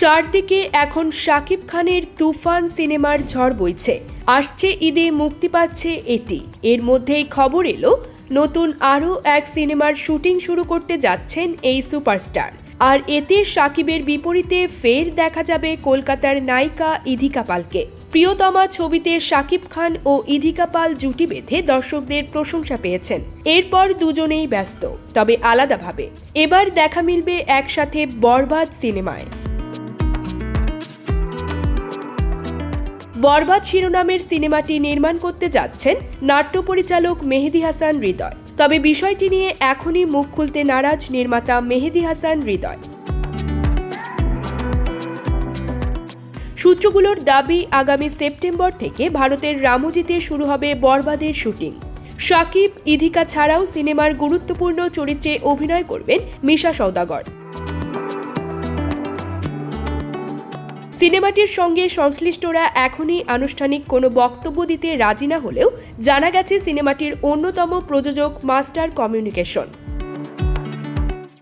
চারদিকে এখন শাকিব খানের তুফান সিনেমার ঝড় বইছে। আসছে ঈদে মুক্তি পাচ্ছে এটি। এর মধ্যেই খবর এলো, নতুন আরও এক সিনেমার শুটিং শুরু করতে যাচ্ছেন এই সুপারস্টার। আর এতে শাকিবের বিপরীতে ফের দেখা যাবে কলকাতার নায়িকা ইধিকা পালকে। প্রিয়তমা ছবিতে শাকিব খান ও ইধিকা পাল জুটি বেঁধে দর্শকদের প্রশংসা পেয়েছেন। এরপর দুজনেই ব্যস্ত, তবে আলাদাভাবে। এবার দেখা মিলবে একসাথে বরবাদ সিনেমায়। বরবাদ শিরোনামের সিনেমাটি নির্মাণ করতে যাচ্ছেন নাট্য পরিচালক মেহেদি হাসান হৃদয়। তবে বিষয়টি নিয়ে এখনই মুখ খুলতে নারাজ নির্মাতা মেহেদি হাসান হৃদয়। সূত্রগুলোর দাবি, আগামী সেপ্টেম্বর থেকে ভারতের রামজিতে শুরু হবে বরবাদের শুটিং। শাকিব ইধিকা ছাড়াও সিনেমার গুরুত্বপূর্ণ চরিত্রে অভিনয় করবেন মিশা সওদাগর। সিনেমাটির সঙ্গে সংশ্লিষ্টরা এখনই আনুষ্ঠানিক কোনো বক্তব্য দিতে রাজি না হলেও জানা গেছে সিনেমাটির অন্যতম প্রযোজক মাস্টার কমিউনিকেশন।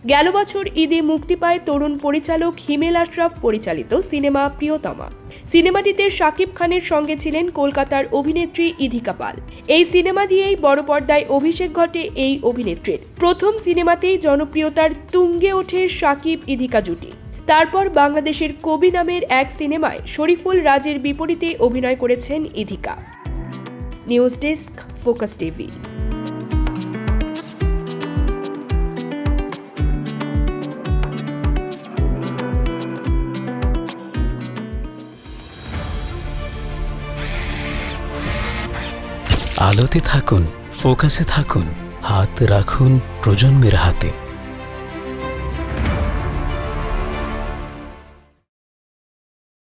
গেল বছর ঈদে মুক্তি পায় তরুণ পরিচালক হিমেল আশরাফ, পরিচালিত সিনেমা প্রিয়তমা। সিনেমাটিতে শাকিব খানের সঙ্গে ছিলেন কলকাতার অভিনেত্রী ইধিকা পাল। এই সিনেমা দিয়েই বড় পর্দায় অভিষেক ঘটে এই অভিনেত্রীর। প্রথম সিনেমাতেই জনপ্রিয়তার তুঙ্গে ওঠে শাকিব ইধিকা জুটি। তারপর বাংলাদেশের কবি নামের এক সিনেমায় শরীফুল রাজের বিপরীতে অভিনয় করেছেন Idhika. News desk, focus TV. আলোতে থাকুন, ফোকাসে থাকুন, হাত রাখুন প্রজন্মের হাতে।